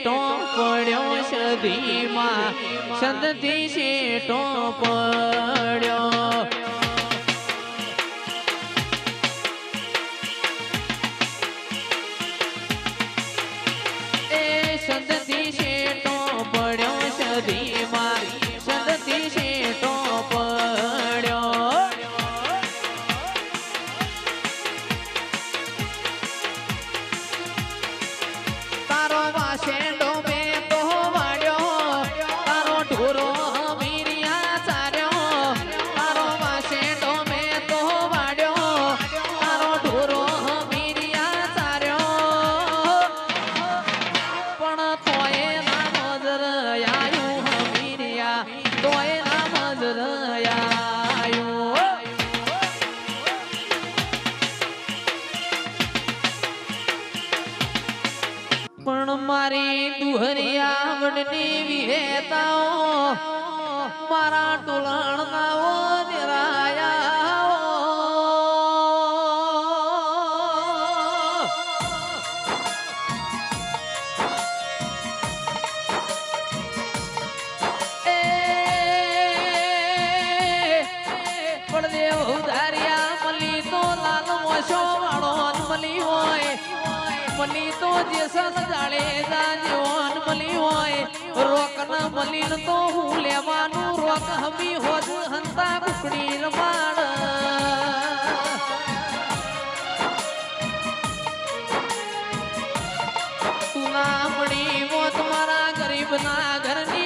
શેટો પડ્યો સદીમાં સંતથી શેટો પડ્યો. સંતથી શેટો પડ્યો સદીમાં પણ મારી દુહરિયા વડની વિહેતાઓ, મારા ટોલણ નાઓ નિરાયા પડદેવ ધારિયા મલી તો લાલ મોશો વાળો મલી હોય. મળી તો જે જાળે જીવન મળી હોય. રોક ન મળી તો હું લેવાનું રોક. હમી હોત હંતા કુકડી રમાડ તુના મળી હોત મારા ગરીબના ઘરની